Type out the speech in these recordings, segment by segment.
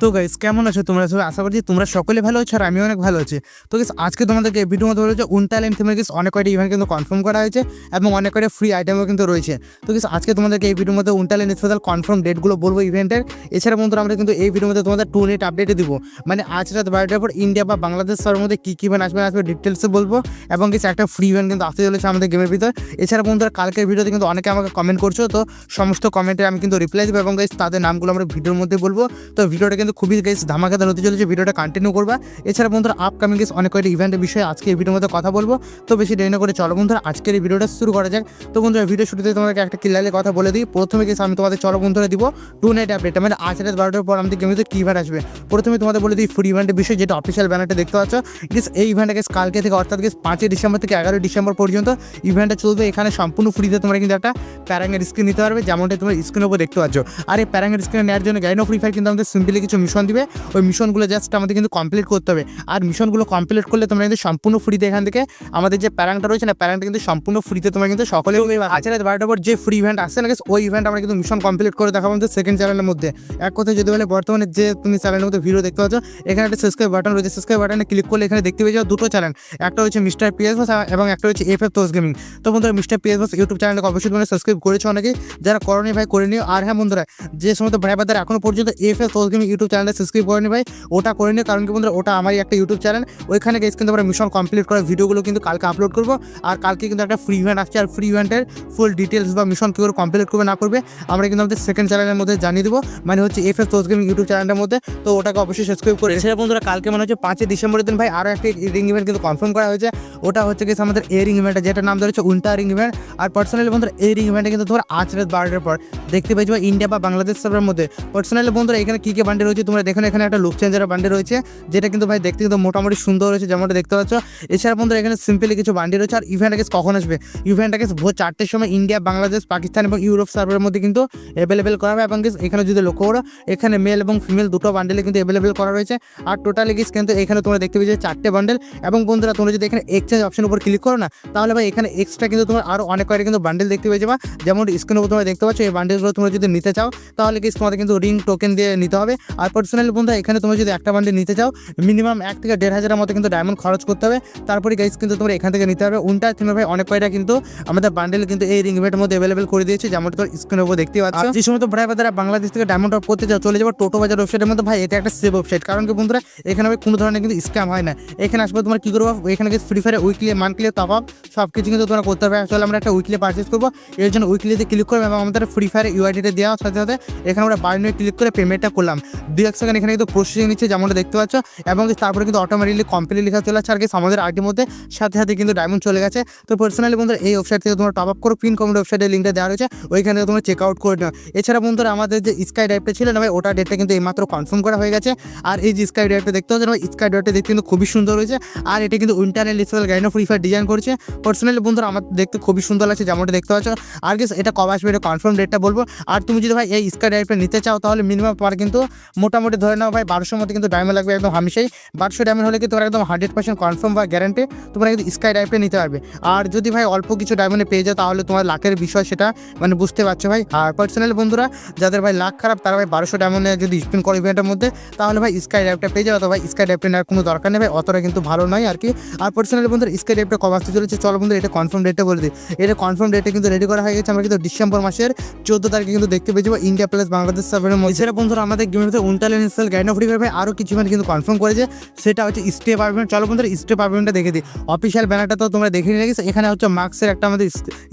তো গাইস কেমন আছো তোমরা? সবাই আশা করছি তোমরা সকলে ভালো আছো আর আমি অনেক ভালো আছি। তো গাইস আজকে তোমাদেরকে ভিডিও মধ্যে বলেছে উনটালেন থিমের গেস অনেক কয়টা ইভেন্ট কিন্তু কনফার্ম করা হয়েছে এবং অনেক কয়টা ফ্রি আইটেমও কিন্তু রয়েছে। তো গাইস আজকে তোমাদেরকে এই ভিডিওর মধ্যে উনটালেন স্পেশাল কনফার্ম ডেটগুলো বলব ইভেন্টের এছাড়া বন্ধুরা, আমরা কিন্তু এই ভিডিওর মধ্যে তোমাদের টু নেট আপডেটে দিব। মানে আজ রাত বারোটার পর ইন্ডিয়া বা বাংলাদেশ সবার মধ্যে কী কী ইভেন্ট আসবে আসবে ডিটেলসে বলব। এবং কিছু একটা ফ্রি ইভেন্ট কিন্তু আসতে চলেছে আমাদের গেমের ভিতর। এছাড়া বন্ধুরা, কালকের ভিডিওতে কিন্তু অনেকে আমাকে কমেন্ট করছ, তো সমস্ত কমেন্টে আমি কিন্তু রিপ্লাই দেবো এবং গাইস তাদের নামগুলো আমরা ভিডিওর মধ্যে বলব। তো ভিডিওটা কিন্তু খুবই গাইস ধামাকাদার হতে চলেছে, ভিডিওটা কন্টিনিউ করবা। এছাড়া বন্ধুরা আপকামিং গেস অনেক কয়েকটি ইভেন্টের বিষয়ে আজকে এই ভিডিওর মধ্যে কথা বলব। তো বেশি দেরি না করে চলো বন্ধুরা, আজকের এই ভিডিওটা শুরু করা যাক। তো বন্ধুরা ভিডিও শুরুতে তোমাদেরকে একটা ক্লিয়ারলি কথা বলে দিই। প্রথমে গেস আমি তোমাদের চলো বন্ধুরা দিব টু নাইট আপডেট মানে আজ রাত বারোটার পর আমাদের গেমে কী ইভেন্ট আসবে? প্রথমে তোমাদের বলে দিই ফ্রি ইভেন্টের বিষয়, যেটা অফিসিয়াল ব্যানারটা দেখতে পাচ্ছ। গেস এই ইভেন্টটা গেস কালকে থেকে, অর্থাৎ গেস পাঁচই ডিসেম্বর থেকে এগারোই ডিসেম্বর পর্যন্ত ইভেন্টটা চলবে। এখানে সম্পূর্ণ ফ্রিতে তোমরা কিন্তু একটা প্যারাঙ্গের স্ক্রিন নিতে পারবে, যেমনটা তোমরা স্ক্রিনের উপর দেখতে পাচ্ছ। আর এই প্যারাঙ্গের স্ক্রিন নেওয়ার জন্য গাইনো ফ্রি ফায়ার কিন্তু আমাদের সিম্পলি কিছু মিশন দিবে। ওই মিশনগুলো জাস্ট আমাদের কিন্তু কমপ্লিট করতে হবে। আর মিশনগুলো কমপ্লিট করলে তোমরা কিন্তু সম্পূর্ণ ফ্রিতে এখান থেকে আমাদের যে প্যারাংটা রয়েছে না প্যারাংটা কিন্তু সম্পূর্ণ ফ্রিতে তোমরা কিন্তু সকলে আচ্ছা রাত বারোটার পর যে ফ্রি ইভেন্ট আসছে না ওই ইভেন্ট আমরা কিন্তু মিশন কমপ্লিট করে দেখাবো আমাদের সেকেন্ড চ্যানেলের মধ্যে। এক কথায় যদি বলে, বর্তমানে যে তুমি চ্যানেলের মধ্যে ভিডিও দেখতে পাচ্ছ, এখানে একটা সাবস্ক্রাইব বাটন রয়েছে। সাবস্ক্রাইব বাটনে ক্লিক করলে এখানে দেখতে পেয়ে যাও দুটো চ্যানেল একটা হচ্ছে মিস্টার পিএস এবং একটা হচ্ছে এফ এফ তোস গেমিং তো বন্ধুরা মিস্টার পিএস বাস ইউটিউব চ্যানেলকে অবশ্যই তোমরা সাবস্ক্রাইব করেছ অনেকেই। যারা করনি ভাই, করে নিও। আর হ্যাঁ বন্ধুরা, যে সমস্ত ভাই বাদার এখনও পর্যন্ত এফ এফ তোস গেমিং ইউটিউব চ্যানেলে সাবস্ক্রাইব করেনি ভাই। ওটা করে নিও, কারণ কি বন্ধুরা, ওটা আমারই একটা ইউটিউব চ্যানেল ওইখানে গেছে কিন্তু আমরা মিশন কমপ্লিট করার ভিডিওগুলো কিন্তু কালকে আপলোড করব। আর কালকে কিন্তু একটা ফ্রি ইভেন্ট আসছে, আর ফ্রি ইভেন্টের ফুল ডিটেলস বা মিশন কী করে কমপ্লিট করবে, না করবে, আমরা কিন্তু আমাদের সেকেন্ড চ্যানেলের মধ্যে জানিয়ে দেবো। মানে হচ্ছে এফ এস গেমিং ইউটিউব চ্যানেলের মধ্যে। তো ওটাকে অবশ্যই সাবস্ক্রাইব করে এছাড়া বন্ধুরা, কালকে মনে হচ্ছে পাঁচই ডিসেম্বরের দিন ভাই আরও একটা রিং ইভেন্ট কিন্তু কনফার্ম করা হয়েছে। ওটা হচ্ছে গেছে আমাদের এই রিং ইভেন্ট যেটা নাম ধরেছে উল্টা রিং ইভেন্ট আর পার্সোনালি বন্ধুরা এই রিং ইভেন্টে কিন্তু তোমার আজ রাত বারোটার পর। দেখতে পেয়েছি বা ইন্ডিয়া বা বাংলাদেশ সার্ভের মধ্যে। পার্সোনালি বন্ধুরা, এখানে কী কী বান্ডে রয়েছে তোমরা দেখো এখানে একটা লুক চেঞ্জার বান্ডে রয়েছে, যেটা কিন্তু ভাই দেখতে কিন্তু মোটামুটি সুন্দর রয়েছে যেমনটা দেখতে পাচ্ছ। এছাড়া বন্ধুরা, এখানে সিম্পলি কিছু বান্ডি রয়েছে, আর ইভেন্ট আগে কখন আসবে? ইভেন্ট আগে ভোর চারটের সময় ইন্ডিয়া বাংলাদেশ পাকিস্তান এবং ইউরোপ সার্ভের মধ্যে কিন্তু অ্যাভেলেবেল করা হবে, এবং এখানে যদি লক্ষ্য করো, এখানে মেল এবং ফিমেল দুটো বান্ডেলে কিন্তু অ্যাভেলেবেল করা রয়েছে, আর টোটালি গিস কিন্তু এখানে তোমরা দেখতে পেয়েছ চারটে বান্ডেল, এবং বন্ধুরা, তোমরা যদি এখানে এক্সচেঞ্জ অপশন উপর ক্লিক করো না, তাহলে ভাই এখানে এক্সট্রা কিন্তু তোমার আরও অনেক কয়েকটা কিন্তু বান্ডেল দেখতে পেয়ে যাবা। যেমন স্ক্রিনের উপর তোমরা দেখতে পাচ্ছ, এই বান্ডেলগুলো তোমরা যদি নিতে চাও, তাহলে গিস তোমাদের কিন্তু রিং টোকেন দিয়ে নিতে হবে, আর পার্সোনালি বন্ধু এখানে তোমরা যদি একটা বান্ডেল নিতে চাও মিনিমাম এক থেকে দেড় হাজারের মতো কিন্তু ডায়মন্ড খরচ করতে হবে। তারপরে গাইস কিন্তু তোমরা এখান থেকে নিতে হবে উনটা তুমি ভাই অনেক কয়টা কিন্তু আমাদের বান্ডেল কিন্তু এই রিং ইভেন্টের মধ্যে অ্যাভেলেবেল করে দিয়েছে যেমন তোর স্ক্রিনের উপর দেখতে পাচ্ছ। যে সময় তো ভাই বাজারা বাংলাদেশ থেকে ডায়মন্ড ড্রপ করতে চাও চলে যাব টোটো বাজার ওয়েবসাইটের মধ্যে। ভাই এটা একটা সেভ ওয়েবসাইট কারণ কি বন্ধুরা এখানে ভাই কোনো ধরনের কিন্তু স্ক্যাম হয় না। এখানে আসবে তোমার কি করব এখানে free fire weekly monthly top up সব কিছু কিন্তু তোমরা করতে হবে আসলে আমরা একটা উইকলি পারচেস করব। এর জন্য উইকলিতে ক্লিক করব এবং আমাদের ফ্রি ফায়ার ইউআইডিটা দেওয়ার সাথে সাথে এখানে আমরা বাই নিয়ে ক্লিক করে পেমেন্টটা করলাম। দুই এক সেকেন্ড এখানে কিন্তু প্রসেসিং নিচ্ছে, যেমনটা দেখতে পাচ্ছ। এবং তারপরে কিন্তু অটোমেটিকলি কমপ্লিট লেখা চলে আসছে আর কি আমাদের আইডির মধ্যে সাথে সাথে কিন্তু ডায়মন্ড চলে গেছে। তো পার্সোনালি বন্ধুরা, এই ওয়েবসাইট থেকে তোমরা টপ আপ করো। পিন কমেন্ট ওয়েবসাইটের লিঙ্কটা দেওয়া রয়েছে। ওইখানে তোমরা চেক আউট করে নাও। এছাড়া বন্ধুরা, আমাদের যে স্কাই ড্রাইভটা ছিল না ভাই, ওটা ডেটটা কিন্তু এইমাত্র কনফার্ম করা হয়ে গেছে। আর এই যে স্কাই ড্রাইভটা দেখতে হচ্ছে না স্কাই ড্রাইভটা দেখতে কিন্তু খুবই সুন্দর হয়েছে আর এটা কিন্তু ইন্টারনেট স্পেশাল গাইন ফ্রি ফায়ার ডিজাইন করেছে। পার্সোনালি বন্ধুরা, আমার দেখতে খুবই সুন্দর লাগছে, যেমনটা দেখতে পাচ্ছ। আর গেস এটা কবে আসবে, এটা কনফার্ম ডেটটা বলব। আর তুমি যদি ভাই এই স্কাই ড্রাইভটা নিতে চাও, তাহলে মিনিমাম তোমার কিন্তু মোটামুটি ধরে নাও ভাই বারোশোর মধ্যে কিন্তু ডায়মন্ড লাগবে একদম হামেশাই। বারোশো ডায়মন্ড হলে কিন্তু তোমার একদম হান্ড্রেড পার্সেন্ট কনফার্ম বা গ্যারান্টি তোমরা কিন্তু স্কাই ড্রাইভটা নিতে পারবে। আর যদি ভাই অল্প কিছু ডায়মন্ডে পেয়ে যাও তাহলে তোমার লাখের বিষয় সেটা মানে বুঝতে পারছ ভাই। আর পার্সোনাল বন্ধুরা, যাদের ভাই লাখ খারাপ, তারা ভাই বারোশো ডায়মন্ডে যদি স্পিন করে ইভেন্টের মধ্যে, তাহলে ভাই স্কাই ড্রাইভটা পেয়ে যাও ভাই স্কাই ড্রাইভটা নেওয়ার কোনো দরকার নেই ভাই, অতটা কিন্তু ভালো নয় আর কি। আর পার্সোনাল বন্ধুরা স্কাই ড্রাইভটা কবে আসতে চলেছে চলো বন্ধু এটা কনফার্ম ডেটটা বলে দিই। এটা কনফার্ম ডেটে কিন্তু রেডি করা হয়ে গেছে, আমরা কিন্তু ডিসেম্বর মাসের চোদ্দ তারিখে কিন্তু দেখতে পেয়ে যাব ইন্ডিয়া প্লাস বাংলাদেশ সার্ভারের মধ্যে। বন্ধুরা, আমাদের গেমের ইনস্টল গাইড অফ রিভার ভাই আরও কিছু মানে কিন্তু কনফার্ম করেছে। সেটা হচ্ছে স্টেপ আর্গুমেন্ট চলো বন্ধুরা স্টেপ আর্গুমেন্টটা দেখে দিই। অফিসিয়াল ব্যানারটা তো তোমরা দেখে নিয়ে গেছো। এখানে হচ্ছে মার্কসের একটা আমাদের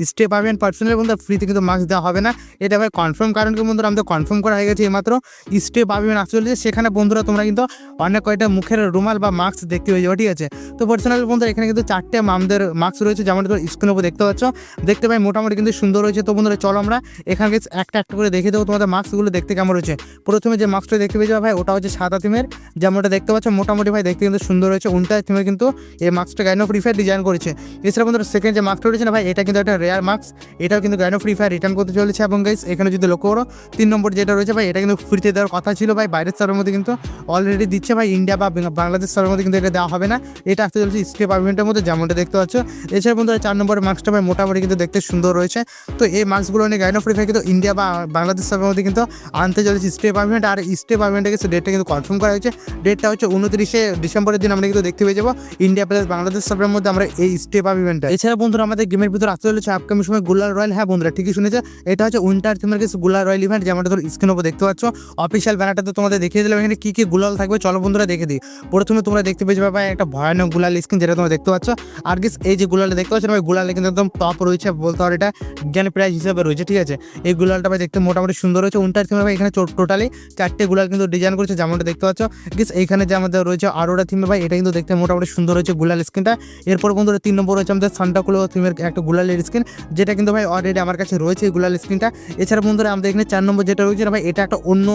স্টেপ আর্গুমেন্ট পার্সোনালি বন্ধুরা ফ্রিতে কিন্তু মার্কস দেওয়া হবে না। এটা ভাই কনফার্ম কারণ কি বন্ধুরা, আমাদের কনফার্ম করা হয়ে গেছে এইমাত্র। স্টেপ আর্গুমেন্ট আসতে চলেছে সেখানে বন্ধুরা তোমরা কিন্তু অনেক কয়টা মুখের রুমাল বা মাস্ক দেখতে পেয়ে যাব, ঠিক আছে? তো পার্সোনাল বন্ধুরা, এখানে কিন্তু চারটে আমাদের মাস্ক রয়েছে, যেমন তোমরা স্ক্রিনের উপর দেখতে পাচ্ছ। দেখতে পাই মোটামুটি কিন্তু সুন্দর রয়েছে। তো বন্ধুরা, চলো আমরা এখানে একটা একটা করে দেখে দেবো তোমাদের মাস্কগুলো দেখতে কেমন রয়েছে। প্রথমে যে মাস্কটা দেখতে পেয়ে যাবে ভাই, ওটা হচ্ছে সাদা থিমের যেমনটা দেখতে পাচ্ছ, মোটামুটি ভাই, দেখতে কিন্তু সুন্দর হয়েছে। উল্টা থিমের কিন্তু এই মাস্কটা গাইন ফ্রি ফায়ার ডিজাইন করেছে। এছাড়া বন্ধুরা সেকেন্ড যে মাস্কটা রয়েছে না ভাই, এটা কিন্তু একটা রেয়ার মাস্ক এটাও কিন্তু গাইন ফ্রি ফায়ার রিটার্ন করতে চলেছে। এবং গাইস এখানে যদি লক্ষ্য করো, তিন নম্বর যেটা রয়েছে ভাই, এটা কিন্তু ফ্রিতে দেওয়ার কথা ছিল ভাই। বাইরের সার্ভের মধ্যে কিন্তু অলরেডি দিচ্ছে ভাই ইন্ডিয়া বা বাংলাদেশ সার্ভের মধ্যে কিন্তু এটা দেওয়া হবে না। এটা আসতে চলেছে স্টেপ আর্গুমেন্টের মধ্যে, যেমনটা দেখতে পাচ্ছ। এছাড়া বন্ধুরা, চার নম্বরের মাস্কটা ভাই, মোটামুটি কিন্তু দেখতে সুন্দর রয়েছে। তো এই মাস্কগুলো নিয়ে গাইন ফ্রি ফায়ার কিন্তু ইন্ডিয়া বা বাংলাদেশ সার্ভের মধ্যে কিন্তু আনতে চলেছে স্টেপ আর্গুমেন্ট আর স্টেপ স্টেপ ইভেন্টে গেছে ডেটটা কিন্তু কনফার্ম করা হয়েছে। ডেটটা হচ্ছে উনত্রিশে ডিসেম্বরের দিন আমরা কিন্তু দেখতে পেয়ে যাব। ইন্ডিয়া প্লাস বাংলাদেশ সার্ভের মধ্যে আমরা এই স্টেপ আপ ইভেন্টটা এছাড়া বন্ধুরা, আমাদের গেমের ভিতর আসতে চলেছে আপকামিং সময়গুলার রয়্যাল হ্যাঁ বন্ধুরা, ঠিকই শুনেছে। এটা হচ্ছে উইন্টার থিমের কিছু গুলার রয়্যাল ইভেন্ট যেমনটা তোর স্ক্রিন ওপর দেখতে পাচ্ছ। অফিসিয়াল ব্যানারটা তো তোমাদের দেখিয়ে দিলাম। এখানে কি কি গুলাল থাকবে, চলো বন্ধুরা দেখে দিই। প্রথমে তোমরা দেখতে পেয়ে যাবে একটা ভয়ানক গুলাল স্ক্রিন যেটা তোমরা দেখতে পাচ্ছ। আর কি এই যে গুলালটা দেখতে পাচ্ছ গুলালে কিন্তু একদম টপ রয়েছে বলতে পারো এটা। জ্ঞান প্রাইজ হিসাবে রয়েছে, ঠিক আছে। এই গুলালটা দেখতে মোটামুটি সুন্দর রয়েছে উইন্টার থিমে এখানে টোটালি চারটে গুলাল কিন্তু ডিজাইন করেছে, যেমনটা দেখতে পাচ্ছ। গিস এইখানে যে আমাদের রয়েছে আরোরা থিমে ভাই, এটা কিন্তু দেখতে মোটামুটি সুন্দর রয়েছে গুলাল স্ক্রিনটা এরপর বন্ধুরা তিন নম্বর রয়েছে আমাদের সান্টাকুলো থিমের একটা গুলালের স্ক্রিন যেটা কিন্তু, ভাই অলরেডি আমার কাছে রয়েছে গুলাল স্ক্রিনটা এছাড়া বন্ধুরা, আমাদের এখানে চার নম্বর যেটা রয়েছে, ভাই, এটা একটা অন্য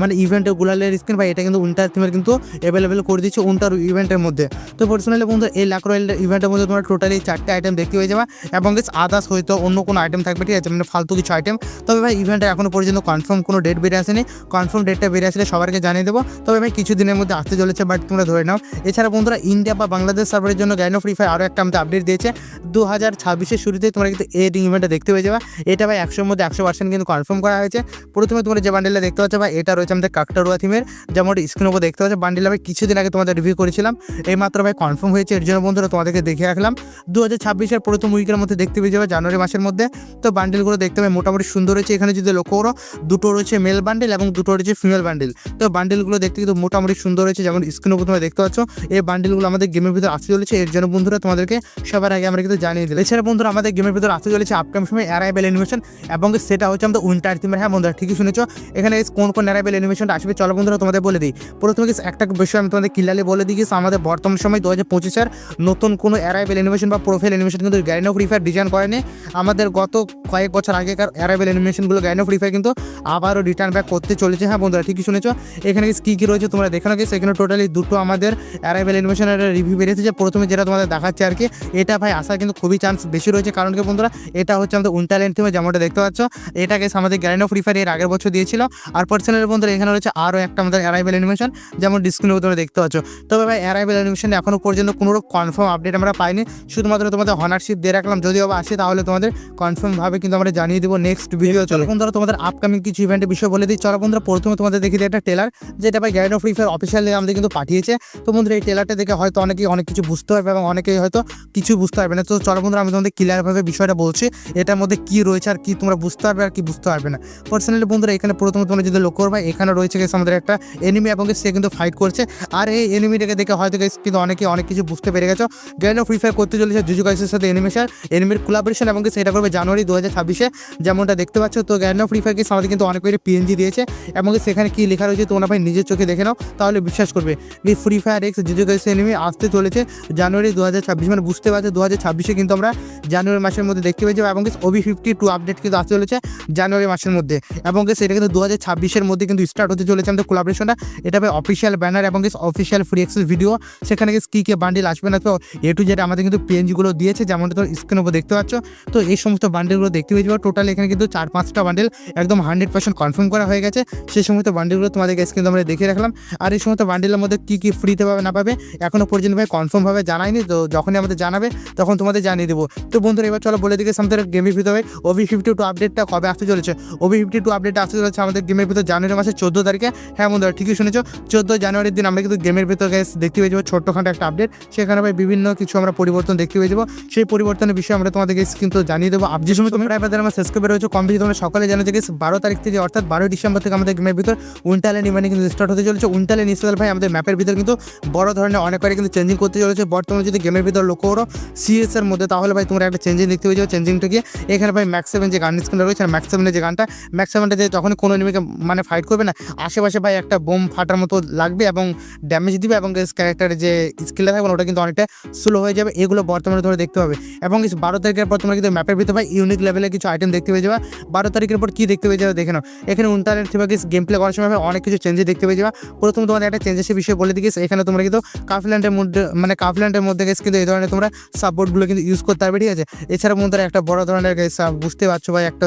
মানে ইভেন্টের গুলালের স্ক্রিন ভাই, এটা কিন্তু উইন্টার থিমের কিন্তু অ্যাভেলেবেল করে দিচ্ছে উইন্টার ইভেন্টের মধ্যে। তো পার্সোনালি বন্ধু এই লাক রয়েল ইভেন্টের মধ্যে তোমার টোটালি চারটে আইটেম দেখতে হয়ে যাবে এবং আদার্স হয়তো অন্য কোনো আইটেম থাকবে, ঠিক আছে মানে ফালতু কিছু আইটেম তবে, ভাই ইভেন্টটা এখনও পর্যন্ত কনফার্ম কোনো ডেট বেরিয়ে আসেনি। কনফার্ম ডেটটা বেরিয়ে আসলে সবাইকে জানিয়ে দেবো। তবে ভাই কিছু দিনের মধ্যে আসতে চলেছে বাট তোমরা ধরে নাও। এছাড়া বন্ধুরা ইন্ডিয়া বা বাংলাদেশ সার্ভারের জন্য গ্যানো ফ্রি ফায়ার আরও একটা আমাদের আপডেট দিয়েছে। দু হাজার ছাব্বিশের শুরুতেই তোমরা কিন্তু এই ইভেন্টটা দেখতে পেয়ে যাবে। এটা ভাই, একশোর মধ্যে একশো পার্সেন্ট কিন্তু কনফার্ম করা হয়েছে। প্রথমে তোমরা যে বান্ডেলটা দেখতে পাচ্ছ ভাই, এটা রয়েছে আমাদের কাকটারুয়া থিমের যেমন স্ক্রিন উপর দেখতে পাচ্ছ বান্ডেল ভাই, কিছুদিন আগে তোমাদের রিভিউ করেছিলাম। এই মাত্র ভাই কনফার্ম হয়েছে। এর জন্য বন্ধুরা, তোমাদেরকে দেখে রাখলাম। দু হাজার ছাব্বিশের প্রথম উইকের মধ্যে দেখতে পেয়ে যাবে জানুয়ারি মাসের মধ্যে। তো বান্ডেলগুলো দেখতে পাই মোটামুটি সুন্দর হয়েছে এখানে যদি লক্ষ্য করো, দুটো রয়েছে মেল বান্ডেল এবং দুটো রয়েছে ফিমেল বান্ডেল তো বান্ডেলগুলো দেখতে কিন্তু মোটামুটি সুন্দর হয়েছে, যেমন স্ক্রিন উপর তোমরা দেখতে পাচ্ছ। এই বান্ডেলগুলো আমাদের গেমের ভিতরে আসতে চলেছে। এর জন্য বন্ধুরা তোমাদেরকে সবার আগে আমরা কিন্তু জানিয়ে দিলাম। এছাড়া বন্ধুরা আমাদের গেমের ভিতরে আসতে চলেছে আপকাম সময় অ্যারাইবেল অ্যানিমেশন এবং সেটা হচ্ছে আমাদের উইন্টার থিমের হ্যাঁ বন্ধুরা, ঠিকই শুনেছ। এখানে কোন কোন অ্যারাইবেল অ্যানিমেশনটা আসবে, চলো বন্ধুরা তোমাদের বলে দিই। প্রথমে কিছু একটা বিষয় আমি তোমাদের কিলালে বলে দিই আমাদের বর্তমান সময় দু হাজার পঁচিশের নতুন কোনো অ্যারাইবেল অ্যানিমেশন বা প্রোফাইল অ্যানিমেশন কিন্তু গ্যারিনো ফ্রি ফায়ার ডিজাইন করেনি। আমাদের গত কয়েক বছর আগেকার অ্যারাইবেল অ্যানিমেশনগুলো গ্যারিনো ফ্রি ফায়ার কিন্তু আবারও রিটার্ন ব্যাক করতে চলেছে। হ্যাঁ বন্ধুরা, ঠিকই শুনেছো? এখানে কী কী রয়েছে তোমরা দেখে গেছে এখানে টোটালি দুটো আমাদের অ্যারাইবেল অ্যানিমেশনের রিভিউ বেরিয়েছে। যে প্রথমে যেটা তোমাদের দেখাচ্ছে আর কি এটা ভাই আসার কিন্তু খুবই চান্স বেশি রয়েছে। কারণ কি বন্ধুরা এটা হচ্ছে আমাদের উন্টালেন্ট থিমে যেমনটা দেখতে পাচ্ছ এটাকে আমাদের গ্যারিনো ফ্রি ফায়ার এর আগের বছর দিয়েছিল। আর পার্সোনাল বন্ধুরা এখানে রয়েছে আরও একটা আমাদের অ্যারাইবেল অ্যানিমেশন যেমন ডিসপ্লে তোমরা দেখতে পাচ্ছ। তবে ভাই অ্যারাইবেল অ্যানিমেশন এখনও পর্যন্ত কোনো কনফার্ম আপডেট আমরা পাইনি। শুধুমাত্র তোমাদের হনারশিপ দিয়ে রাখলাম। যদি আবার আসে তাহলে তোমাদের কনফার্মভাবে কিন্তু আমরা জানিয়ে দেবো নেক্সট ভিডিও চলো। বন্ধুরা তোমাদের আপকামিং কিছু ইভেন্টের বিষয় বলে দিই। চলো বন্ধুরা প্রথমে তোমাদের দেখি একটা টেলার, যেটা ভাই গ্যারিনো ফ্রি ফায়ার অফিসিয়ালি আমাদের কিন্তু পাঠিয়েছে। তো বন্ধুরা, এই টেলারটা দেখে হয়তো অনেকেই অনেক কিছু বুঝতে পারবে এবং অনেকেই হয়তো কিছু বুঝতে পারবে না। তো চলো বন্ধুরা, আমি তোমাদের ক্লিয়ারভাবে বিষয়টা বলছি, এটার মধ্যে কী রয়েছে আর কি তোমরা বুঝতে পারবে আর কি বুঝতে পারবে না। পার্সোনালি বন্ধুরা, এখানে প্রথমে তোমরা যদি লক্ষ্য করবে এখানে রয়েছে গেছে আমাদের একটা এনিমি এবং সে কিন্তু ফাইট করছে। আর এই এনিমিটাকে দেখে হয়তো কিন্তু অনেকে অনেক কিছু বুঝতে পেরে গেছো। গ্যান্ড ফ্রি ফায়ার করতে চলেছে জুজু গাইসের সাথে এনিমেশন এনিমির কোলাবোরেশন এবং সেটা করবে জানুয়ারি দু হাজার ছাব্বিশে, যেমনটা দেখতে পাচ্ছ। তো গ্যান্ড ফ্রি ফায়ার গেস আমাদের কিন্তু অনেক পিএনজি দিয়েছে এবং সেখানে কি লেখা রয়েছে, তোমরা ভাই নিজের চোখে দেখে নাও, তাহলে বিশ্বাস করবে। এই ফ্রি ফায়ার এক্স জুজু এনিমি আসতে চলেছে জানুয়ারি দু হাজার ছাব্বিশ মানে বুঝতে পারছে দু হাজার ছাব্বিশে কিন্তু আমরা জানুয়ারি মাসের মধ্যে দেখতে পেয়ে যাব এবং ওবি ফিফটি টু আপডেট কিন্তু আসতে চলেছে জানুয়ারি মাসের মধ্যে। এবং সেটা কিন্তু দু হাজার ছাব্বিশের মধ্যে কিন্তু স্টার্ট হতে চলেছে আমাদের কোলাবরেশনটা এটা ভাই অফিসিয়াল ব্যানার এবং অফিসিয়াল ফ্রি এক্সেস ভিডিও সেখানে কী কী বান্ডিল আসবে না, তো এ টু জেড আমাদের কিন্তু পিএনজিগুলো দিয়েছে, যেমনটা তোর স্ক্রিনের উপর দেখতে পাচ্ছ। তো এই সমস্ত বান্ডিলগুলো দেখতে পেয়ে যাব টোটাল এখানে কিন্তু চার পাঁচটা বান্ডিল একদম হান্ড্রেড পার্সেন্ট কনফার্ম করা হয়ে গেছে। সেই সমস্ত বান্ডিলগুলো তোমাদেরকে কিন্তু আমরা দেখে রাখলাম। আর এই সমস্ত বান্ডিলের মধ্যে কী কী ফ্রিতে পাবে, না পাবে এখনও পর্যন্ত ভাই কনফার্মভাবে জানায়নি, তো যখনই আমাদের জানাবে, তখন তোমাদের জানিয়ে দেবো। তো বন্ধুরা, এবার চলো বলে দিকে আমাদের গেমের ভিতরে ওভি ফিফটি টু আপডেটটা কবে আসতে চলেছে? ওভি ফিফটি টু আপডেট আসতে চলেছে আমাদের গেমের ভিতর জানুয়ারি মাসের চোদ্দ তারিখে। হ্যাঁ বন্ধুরা, ঠিকই শুনেছো, চোদ্দ জানুয়ারির দিন আমরা কিন্তু গেমের ভিতরে guys দেখতে পেয়ে যাব, ছোট্টখাটো একটা আপডেট সেখানে ভাই বিভিন্ন কিছু আমরা পরিবর্তন দেখতে পেয়ে যাব। সেই পরিবর্তনের বিষয়ে আমরা তোমাদের তোমাদেরকে কিন্তু জানিয়ে দেবো। আপ যে সময় তোমরা আমার শেষ করে রয়েছে কম বেশি তোমরা সকালে জানো যে guys বারো তারিখ থেকে, অর্থাৎ বারোই ডিসেম্বর থেকে আমাদের গেমের ভিতর উইন্টালেন ইভেন্ট কিন্তু স্টার্ট হতে চলেছে। উইন্টালেন ইসরায়েল ভাই আমাদের ম্যাপের ভিতর কিন্তু বড় ধরনের অনেক কিন্তু চেঞ্জিং করতে চলেছে। বর্তমানে যদি গেমের ভিতর লক্ষ্য করো সিএস এর মধ্যে, তাহলে ভাই তোমরা একটা চেঞ্জিং দেখতে পেয়ে যাও চেঞ্জিংটা গিয়ে এখানে ভাই ম্যাক্স সেভেন যে গান স্ক্রিন রয়েছে ম্যাক্স সেভেনের যে গানটা ম্যাক্স সেভেনটা যে যখন কোনো এনিমিকে মানে ফাইট করবে না। আশেপাশে ভাই একটা বোম ফাটার মতো লাগবে এবং ড্যামেজ দিবে এবং ক্যারেক্টারের যে স্কিলটা থাকবে, ওটা কিন্তু অনেকটা স্লো হয়ে যাবে। এগুলো বর্তমানে তোমরা দেখতে পাবে। এবং বারো তারিখের পর তোমরা কিন্তু ম্যাপের ভিতরে ভাই ইউনিক লেভেলের কিছু আইটেম দেখতে পেয়ে যাবে। বারো তারিখের পর কী দেখতে পেয়ে যাবে, দেখে নাও। এখানে ইন্টারনেট থেকে গেম প্লে করার সময় অনেক কিছু চেঞ্জেস দেখতে পেয়ে যাবে প্রথম তোমাদের একটা চেঞ্জেসের বিষয়ে বলে দিকে এখানে তোমরা কিন্তু কাফল্যান্ডের মধ্যে মানে কাফল্যান্ডের মধ্যে গেছে কিন্তু এই ধরনের তোমরা সাপোর্টগুলো কিন্তু ইউজ করতে পারবে, ঠিক আছে? এছাড়া বন্ধুরা একটা বড় ধরনের বুঝতে পারছ ভাই, একটা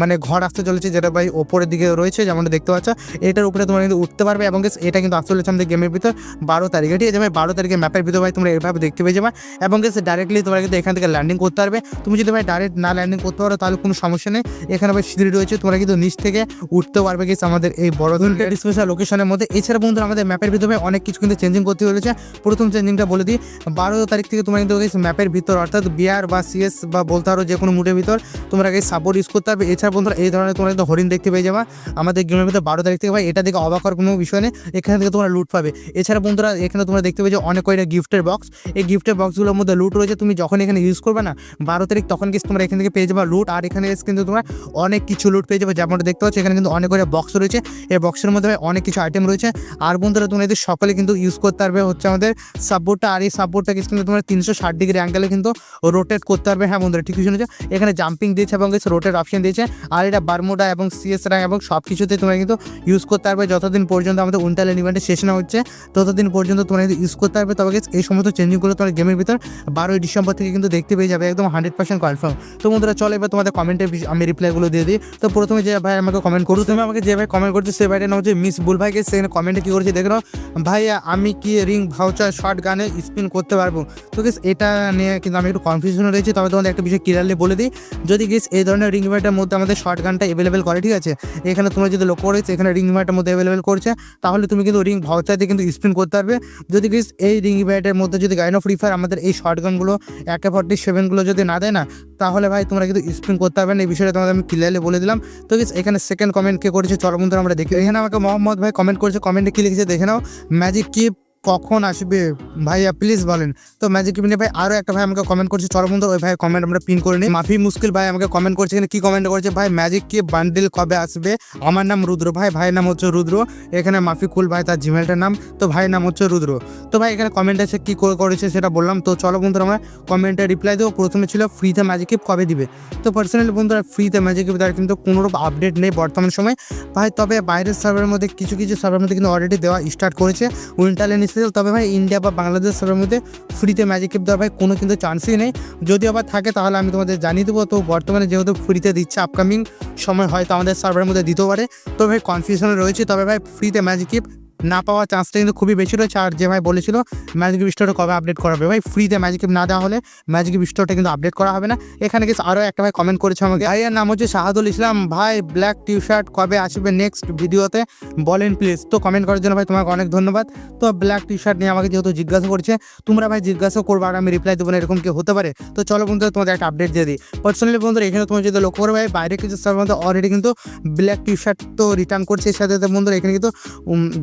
মানে ঘর আসতে চলেছে যেটা ভাই ওপরের দিকে রয়েছে, যেমনটা দেখতে পাচ্ছ। এটার উপরে তোমরা কিন্তু উঠতে পারবে এবং এটা কিন্তু আসতে চলেছে আমাদের গেমের ভিতর বারো তারিখে, ঠিক আছে ভাই? বারো তারিখে ম্যাপের ভিতর ভাই তোমরা এভাবে দেখতে পেয়ে যাবে এবং ডাইরেক্টলি তোমরা কিন্তু এখান থেকে ল্যান্ডিং করতে পারবে। তুমি যদি ভাই ডাইরেক্ট না ল্যান্ডিং করতে পারো, তাহলে কোনো সমস্যা নেই। এখানে ভাই সিঁড়ি রয়েছে, তোমরা কিন্তু নিচ থেকে উঠতে পারবে গেছে আমাদের এই বড় ধরনের তিনটে স্পেশাল লোকেশনের মধ্যে। এছাড়া বন্ধুরা, আমাদের ম্যাপের ভিতরে অনেক কিছু কিন্তু চেঞ্জিং করতে হয়েছে। প্রথম চেঞ্জিংটা বলে দিই, বারো তারিখ থেকে তোমরা কিন্তু ম্যাপের ভিতর, অর্থাৎ বিআর বা সিএস বা বলতে পারো যে কোনো মুডের ভিতর, তোমরা আগে সাপোর্ট ইউজ করতে হবে। এছাড়া বন্ধুরা, এই ধরনের তোমরা কিন্তু হরিণ দেখতে পেয়ে যাবা। আমাদের গেমের ভিতরে বারো তারিখ থেকে ভাই, এটা দেখে অবাক হওয়ার কোনো বিষয় নেই। এখান থেকে তোমরা লুট পাবে। এছাড়া বন্ধুরা, এখানে তোমরা দেখতে পেয়ে পেয়েছ অনেক কয়টা গিফটের বক্স এই গিফটের বক্সগুলোর মধ্যে লুট রয়েছে। তুমি যখন এখানে ইউজ করবে না, বারো তারিখ তখন কিন্তু তোমরা এখান থেকে পেয়ে যাবে লুট আর এখানে কিন্তু তোমরা অনেক কিছু লুট পেয়ে যাবে। যেমনটা দেখতে পাচ্ছ, এখানে কিন্তু অনেক কয়টা বক্স রয়েছে। এই বক্সের মধ্যে অনেক কিছু আইটেম রয়েছে। আর বন্ধুরা, তোমরা এদের সকলে কিন্তু ইউজ করতে পারবে, হচ্ছে আমাদের সাপোর্টটা আর এই সাপোর্টটা কিন্তু তোমরা তিনশো ষাট ডিগ্রি অ্যাঙ্গেলে কিন্তু রোটেট করতে পারবে। হ্যাঁ বন্ধুরা, ঠিক শুনেছো? এখানে জাম্পিং দিয়েছে এবং রোটেট অপশন দিয়েছে। আর এটা বারমোডা এবং সিএস র্যাঙ্ক এবং সব কিছুতে তোমরা কিন্তু ইউজ করতে পারবে। যতদিন পর্যন্ত আমাদের উনটালেন ইভেন্টের শেষ না হচ্ছে, ততদিন পর্যন্ত তোমরা কিন্তু ইউজ করতে পারবে। তবে এই সমস্ত চেঞ্জিংগুলো তোমার গেমের ভিতর বারোই ডিসেম্বর থেকে কিন্তু দেখতে পেয়ে যাবে, একদম হান্ড্রেড পার্সেন্ট কনফার্ম তো বন্ধুরা, চলো এবার তোমাদের কমেন্টে আমি রিপ্লাইগুলো দিয়ে দিই। তো প্রথমে যে ভাই আমাকে কমেন্ট করো তুমি আমাকে যে ভাই কমেন্ট করছ, সে ভাইটার নাম হচ্ছে মিস বুল ভাইকে সেখানে কমেন্টে কী করেছে দেখো ভাই আমি কি রিং ভাউচার শর্ট গানে স্পিন করতে পারব? তো গেস এটা নিয়ে কিন্তু আমি একটু কনফিউশন রয়েছি। তবে তোমাদের একটা বিষয় ক্লিয়ারলি বলে দিই। যদি গেস এই ধরনের রিং ভাইটার মধ্যে আমাদের শর্ট গানটা অ্যাভেলেবেল করে ঠিক আছে? এখানে তোমরা যদি লক্ষ্য করেছ এখানে রিং ভাইটার মধ্যে অ্যাভেলেবেল করছে। তাহলে তুমি কিন্তু রিং ভাউচার দিয়ে কিন্তু স্পিন করতে পারবে। যদি গেস এই রিং ব্যাটের মধ্যে যদি গাইন অফ রিফার আমাদের এই শর্ট গানগুলো একে ফর্টি সেভেনগুলো যদি না দেয় না তাহলে ভাই তোমরা কিন্তু স্পিন করতে পারবে না। এই বিষয়টা তোমাদের আমি ক্লিয়ারলি বলে দিলাম। তো guys, এখানে সেকেন্ড কমেন্ট কে করেছে চলো আমরা দেখি। এখানে আমাকে মোহাম্মদ ভাই কমেন্ট করেছে কমেন্টে কি লিখেছে দেখে নাও। ম্যাজিক কি কখন আসবে? ভাইয়া প্লিজ বলেন। তো ম্যাজিক কিপিনে ভাই আরও একটা ভাই আমাকে কমেন্ট করছে বন্ধু, ওই ভাই কমেন্ট আমরা পিন করে নিই। মাফি মুশকিল ভাই আমাকে কমেন্ট করছে, এখানে কি কমেন্ট করেছে? ভাই ম্যাজিক কি বান্ডিল কবে আসবে? আমার নাম রুদ্র ভাই, ভাইয়ের নাম হচ্ছে রুদ্র। এখানে মাফি কুল ভাই, তার জিমেলটার নাম। তো ভাইয়ের নাম হচ্ছে রুদ্র। তো ভাই, এখানে কমেন্ট আছে, কি করে করেছে সেটা বললাম। তো চলো বন্ধুরা, আমরা কমেন্টে রিপ্লাই দেবো। প্রথমে ছিল ফ্রিতে ম্যাজিক কিপ কবে দিবে? তো পার্সোনালি বন্ধুরা ফ্রিতে ম্যাজিক কিপ তার কিন্তু কোনোরূপ আপডেট নেই বর্তমান সময়। ভাই, তবে বাইরের সার্ভারের মধ্যে কিছু কিছু সার্ভারের মধ্যে কিন্তু অলরেডি দেওয়া স্টার্ট করেছে। উইন্টারল্যান্ড স্পেশাল তবে ভাই ইন্ডিয়া বা বাংলাদেশ মধ্যে ফ্রিতে ম্যাজিক কিপ দেওয়ার ভাই কোনো কিন্তু চান্সই নেই। যদি আবার থাকে তাহলে আমি তোমাদের জানিয়ে দেবো। তো বর্তমানে যেহেতু ফ্রিতে দিচ্ছে আপকামিং সময়, হয়তো আমাদের সার্ভারের মধ্যে দিতে পারে। তো ভাই কনফিউশনে রয়েছে, তবে ভাই ফ্রিতে ম্যাজিক কিপ না পাওয়ার চান্সটা কিন্তু খুবই বেশি রয়েছে। আর যে ভাই বলেছিল ম্যাজিক স্টোরটা কবে আপডেট করা হবে? ভাই ফ্রিতে ম্যাজিক না দেওয়া হলে ম্যাজিক স্টোরটা কিন্তু আপডেট করা হবে না। এখানে কিছু আরও একটা ভাই কমেন্ট করেছে আমাকে। ভাইয়ের নাম হচ্ছে শাহাদুল ইসলাম। ভাই ব্ল্যাক টি শার্ট কবে আসবে নেক্সট ভিডিওতে বলেন প্লিজ তো কমেন্ট করার জন্য ভাই তোমাকে অনেক ধন্যবাদ। তো ব্ল্যাক টি শার্ট নিয়ে আমাকে যেহেতু জিজ্ঞাসা করছে, তোমরা ভাই জিজ্ঞাসা করব আর আমি রিপ্লাই দেবো না, এরকম কি হতে পারে? তো চলো বন্ধুরা, তোমাদের একটা আপডেট দিয়ে দিই। পার্সোনালি বন্ধুরা, এখানে তোমার যদি লক্ষ্য করো ভাই, বাইরে কিছু সার্ভার মধ্যে অলরেডি কিন্তু ব্ল্যাক টি শার্ট তো রিটার্ন করছে সাথে বন্ধুরা, এখানে কিন্তু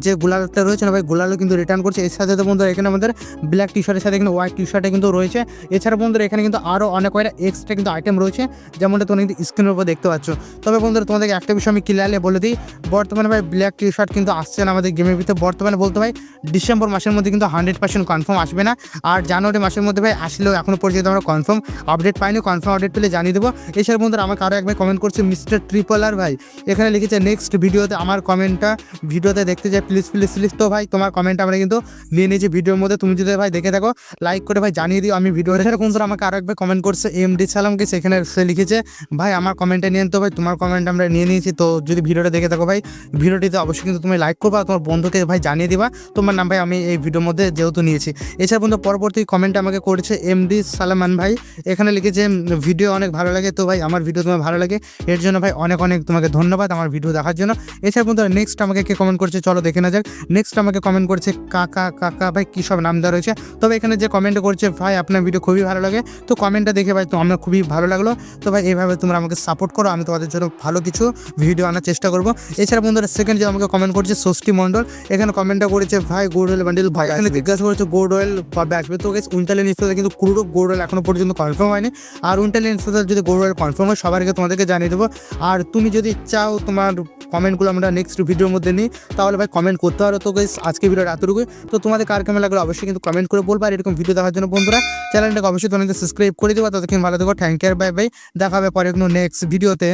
যে গোলালটা রয়েছে না ভাই? গোলালও কিন্তু রিটার্ন করছে। এর সাথে সাথে বন্ধুরা এখানে আমাদের ব্ল্যাক টি শার্টের সাথে কিন্তু হোয়াইট টি শার্টে কিন্তু রয়েছে। এছাড়া বন্ধুরা এখানে কিন্তু আরও অনেক কয়টা এক্সট্রা কিন্তু আইটেম রয়েছে। যেমনটা তোমরা কিন্তু স্ক্রিনের উপর দেখতে পাচ্ছ। তবে বন্ধুরা তোমাদেরকে একটা বিষয় আমি ক্লিয়ারলি বলে দিই, বর্তমানে ভাই ব্ল্যাক টি শার্ট কিন্তু আসছে না আমাদের গেমের ভিতরে। বর্তমানে বলতে ভাই ডিসেম্বর মাসের মধ্যে কিন্তু হান্ড্রেড পার্সেন্ট কনফার্ম আসবে না। আর জানুয়ারি মাসের মধ্যে ভাই আসলেও এখনও পর্যন্ত আমরা কনফার্ম আপডেট পাইনি। কনফার্ম আপডেট পেলে জানিয়ে দেবো। এছাড়া বন্ধুরা আমাকে আরও একবার কমেন্ট করছে মিস্টার ট্রিপল আর ভাই। এখানে লিখেছে নেক্সট ভিডিওতে আমার কমেন্টটা ভিডিওতে দেখতে চাই প্লিজ প্লিজ প্লিজ প্লিজ তো ভাই, তোমার কমেন্ট আমরা কিন্তু নিয়ে নিয়েছি ভিডিওর মধ্যে। তুমি যদি ভাই দেখে থাকো লাইক করে ভাই জানিয়ে দিও, আমি ভিডিও এছাড়া বন্ধুরা আমাকে আরও একবার কমেন্ট করছে এম ডি সালামকে সেখানে সে লিখেছে, ভাই, আমার কমেন্টটা নিয়ে তো ভাই, তোমার কমেন্ট আমরা নিয়ে নিয়েছি। তো যদি ভিডিওটা দেখে থাকো ভাই ভিডিওটিতে অবশ্যই কিন্তু তুমি লাইক করবা, তোমার বন্ধুকে ভাই জানিয়ে দিবা। তোমার নাম ভাই আমি এই ভিডিওর মধ্যে যেহেতু নিয়েছি। এছাড়া বন্ধু, পরবর্তী কমেন্ট আমাকে করেছে এম ডি সালামান ভাই। এখানে লিখেছে, ভিডিও অনেক ভালো লাগে তো ভাই, আমার ভিডিও তোমার ভালো লাগে। এর জন্য ভাই অনেক অনেক তোমাকে ধন্যবাদ আমার ভিডিও দেখার জন্য। এছাড়া বন্ধু নেক্সট আমাকে কে কমেন্ট করছে, চলো দেখে না যাক। নেক্সট আমাকে কমেন্ট করছে, কাকা কাকা, ভাই, কী সব নাম দেওয়া রয়েছে তবে এখানে যে কমেন্ট করছে, ভাই, আপনার ভিডিও খুবই ভালো লাগে। তো কমেন্টটা দেখে, ভাই, তো আমার খুবই ভালো লাগল। তো ভাই, এইভাবে তোমরা আমাকে সাপোর্ট করো, আমি তোমাদের জন্য ভালো কিছু ভিডিও আনার চেষ্টা করব। এছাড়া বন্ধুরা সেকেন্ড যে আমাকে কমেন্ট করছে, ষষ্ঠী মণ্ডল, এখানে কমেন্টটা করেছে, ভাই গোল্ড অয়েল বান্ডিল ভাই। এখানে জিজ্ঞাসা করেছে গোল্ড অয়েল কবে আসবে তো গেছে উইন্টারলেন ইনস্টাতে কিন্তু পুরো গোল্ড অয়েল এখনও পর্যন্ত কনফার্ম হয়নি। আর উইন্টারলেন ইনস্টাতে যদি গোল্ড অয়েল কনফার্ম হয়, সবার আগে তোমাদেরকে জানিয়ে দেবো। আর তুমি যদি চাও তোমার কমেন্টগুলো আমরা নেক্সট ভিডিওর মধ্যে নিই, তাহলে ভাই কমেন্ট করতে পারো তো গাইস আজকে ভিডিওটা এতটুকুই। তো তোমাদের কার কেমন লাগল অবশ্যই কিন্তু কমেন্ট করে বলব। আর এরকম ভিডিও দেখার জন্য বন্ধুরা চ্যানেলটাকে অবশ্যই তোমাদের সাবস্ক্রাইব করে দেবো। ততক্ষণ ভালো থেকো। থ্যাংক ইউ বাই বাই দেখা হবে পরে কোনো নেক্সট ভিডিওতে